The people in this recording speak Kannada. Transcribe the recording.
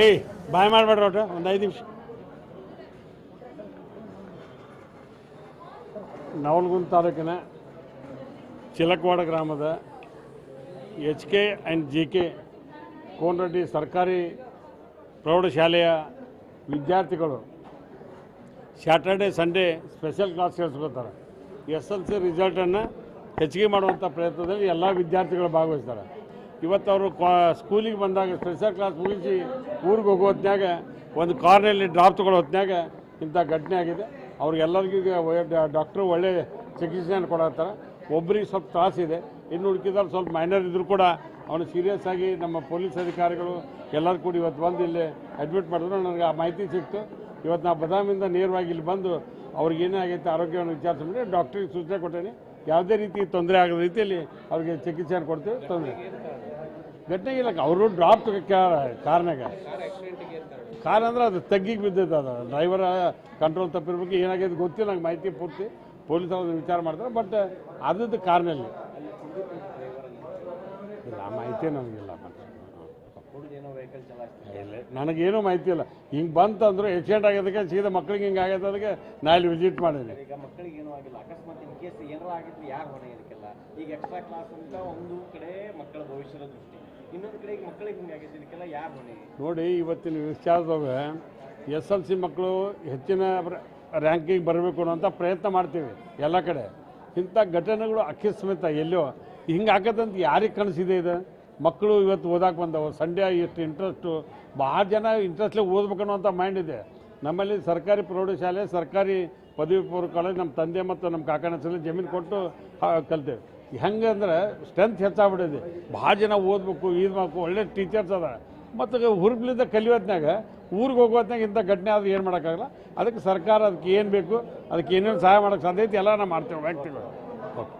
ಏಯ್, ಬಾಯ್ ಮಾಡಬೇಡ್ರಿ ಒಟ್ಟು ಒಂದು ಐದು ನಿಮಿಷ. ನವಲಗುಂದ ತಾಲೂಕಿನ ಚಿಲಕವಾಡ ಗ್ರಾಮದ H K and G K Konareddy ಸರ್ಕಾರಿ ಪ್ರೌಢಶಾಲೆಯ ವಿದ್ಯಾರ್ಥಿಗಳು ಸ್ಯಾಟರ್ಡೆ ಸಂಡೇ ಸ್ಪೆಷಲ್ ಕ್ಲಾಸ್ ಕೇಳಿಸ್ಕೊತಾರೆ ಎಸ್ ಎಲ್ ಸಿ ರಿಸಲ್ಟನ್ನು ಹೆಚ್ಚಿಗೆ ಮಾಡುವಂಥ ಪ್ರಯತ್ನದಲ್ಲಿ ಎಲ್ಲ ವಿದ್ಯಾರ್ಥಿಗಳು ಭಾಗವಹಿಸ್ತಾರೆ. ಇವತ್ತು ಅವರು ಸ್ಕೂಲಿಗೆ ಬಂದಾಗ ಸ್ಪೆಷಲ್ ಕ್ಲಾಸ್ ಮುಗಿಸಿ ಊರಿಗೆ ಹೋಗೋ ಹೊತ್ನ್ಯಾಗ ಒಂದು ಕಾರ್ನಲ್ಲಿ ಡ್ರಾಪ್ ತಗೊಳ್ಳೋ ಹೊತ್ನ್ಯಾಗ ಇಂಥ ಘಟನೆ ಆಗಿದೆ. ಅವ್ರಿಗೆಲ್ಲರಿಗೂ ಈಗ ಡಾಕ್ಟ್ರು ಒಳ್ಳೆ ಚಿಕಿತ್ಸೆಯನ್ನು ಕೊಡತ್ತಾರೆ. ಒಬ್ಬರಿಗೆ ಸ್ವಲ್ಪ ತ್ರಾಸಿದೆ ಇನ್ನು ಹುಡುಕಿದ್ರೆ ಸ್ವಲ್ಪ ಮೈನರ್ ಇದ್ದರೂ ಕೂಡ ಅವನು ಸೀರಿಯಸ್ ಆಗಿ ನಮ್ಮ ಪೊಲೀಸ್ ಅಧಿಕಾರಿಗಳು ಎಲ್ಲರೂ ಕೂಡ ಇವತ್ತು ಬಂದು ಇಲ್ಲಿ ಅಡ್ಮಿಟ್ ಮಾಡಿದ್ರು. ನನಗೆ ಆ ಮಾಹಿತಿ ಸಿಕ್ತು. ಇವತ್ತು ನಾವು ಬದಾಮಿಂದ ನೇರವಾಗಿ ಇಲ್ಲಿ ಬಂದು ಅವ್ರಿಗೆ ಏನೇ ಆರೋಗ್ಯವನ್ನು ವಿಚಾರಿಸಿದ್ರೆ ಡಾಕ್ಟ್ರಿಗೆ ಸೂಚನೆ ಕೊಟ್ಟೇನೆ. ಯಾವುದೇ ರೀತಿ ತೊಂದರೆ ಆಗದ ರೀತಿಯಲ್ಲಿ ಅವ್ರಿಗೆ ಚಿಕಿತ್ಸೆಯನ್ನು ಕೊಡ್ತೀವಿ. ತೊಂದರೆ. ಘಟನೆ ಇಲ್ಲ. ಅವರು ಡ್ರಾಪ್ ಕಾರ್ನಾಗ ಕಾರ್ ಅಂದ್ರೆ ಅದು ತಗ್ಗಿಗೆ ಬಿದ್ದೈತೆ ಅದು. ಡ್ರೈವರ್ ಕಂಟ್ರೋಲ್ ತಪ್ಪಿರ್ಬೇಕು. ಏನಾಗಿದೆ ಗೊತ್ತಿಲ್ಲ. ನಂಗೆ ಮಾಹಿತಿ ಪೂರ್ತಿ ಪೊಲೀಸ್ ಅವರು ವಿಚಾರ ಮಾಡ್ತಾರೆ. ಬಟ್ ಅದದ್ದು ಕಾರ್ನಲ್ಲಿ. ಇಲ್ಲ ಮಾಹಿತಿ ನನಗಿಲ್ಲ ಇಲ್ಲ, ನನಗೇನು ಮಾಹಿತಿ ಇಲ್ಲ. ಹಿಂಗೆ ಬಂತಂದ್ರೆ ಆಕ್ಸಿಡೆಂಟ್ ಆಗೋದಕ್ಕೆ ಸೀದಾ ಮಕ್ಳಿಗೆ ಹಿಂಗೆ ಅದಕ್ಕೆ ನಾ ಇಲ್ಲಿ ವಿಸಿಟ್ ಇದಕ್ಕೆಲ್ಲ? ಈಗ ಎಕ್ಸ್ಟ್ರಾ ಕ್ಲಾಸ್ ಅಂತ ಒಂದು ಕಡೆ ಮಕ್ಕಳ ಭವಿಷ್ಯದ ದೃಷ್ಟಿ ನೋಡಿ, ಇವತ್ತಿನ ವಿಚಾರದಾಗ ಎಸ್ ಎಲ್ ಸಿ ಮಕ್ಕಳು ಹೆಚ್ಚಿನ ರ್ಯಾಂಕಿಂಗ್ ಬರಬೇಕು ಅನ್ನೋಂಥ ಪ್ರಯತ್ನ ಮಾಡ್ತೀವಿ, ಎಲ್ಲ ಕಡೆ. ಇಂಥ ಘಟನೆಗಳು ಅಕ್ಕಿ ಸಮೇತ ಎಲ್ಲೋ ಹಿಂಗೆ ಆಗತ್ತಂತ ಯಾರಿಗೆ ಕನಸಿದೆ ಇದು? ಮಕ್ಕಳು ಇವತ್ತು ಓದಾಕೆ ಬಂದವು ಸಂಡೇ ಎಷ್ಟು ಇಂಟ್ರೆಸ್ಟು ಭಾಳ ಜನ ಇಂಟ್ರೆಸ್ಟ್ಲಿ ಓದ್ಬೇಕು ಅಂತ ಮೈಂಡ್ ಇದೆ. ನಮ್ಮಲ್ಲಿ ಸರ್ಕಾರಿ ಪ್ರೌಢಶಾಲೆ, ಸರ್ಕಾರಿ ಪದವಿ ಪೂರ್ವ ಕಾಲೇಜ್ ನಮ್ಮ ತಂದೆ ಮತ್ತು ನಮ್ಮ ಕಾಕನ ಹೆಸರಲ್ಲಿ ಜಮೀನು ಕೊಟ್ಟು ಕಲ್ತೇವೆ. ಹೆಂಗೆ ಅಂದ್ರೆ ಸ್ಟ್ರೆಂತ್ ಹೆಚ್ಚಾಗ್ಬಿಟ್ಟಿದೆ. ಭಾಳ ಜನ ಓದಬೇಕು ಇದು ಮಾಡಬೇಕು ಒಳ್ಳೆ ಟೀಚರ್ಸ್ ಅದ ಮತ್ತು ಹುರುಬ್ಲಿಂದ ಕಲಿಯೋತ್ನಾಗ ಊರಿಗೆ ಹೋಗೋತ್ನಾಗ ಇಂಥ ಘಟನೆ ಆದ್ರೆ ಏನು ಮಾಡೋಕ್ಕಾಗಲ್ಲ. ಅದಕ್ಕೆ ಸರ್ಕಾರ ಅದಕ್ಕೆ ಏನು ಬೇಕು, ಅದಕ್ಕೆ ಏನೇನು ಸಹಾಯ ಮಾಡೋಕ್ಕೆ ಸಾಧ್ಯ ಐತಿ ಎಲ್ಲ ನಾವು ಮಾಡ್ತೇವೆ ವ್ಯಕ್ತಿಗಳು. ಓಕೆ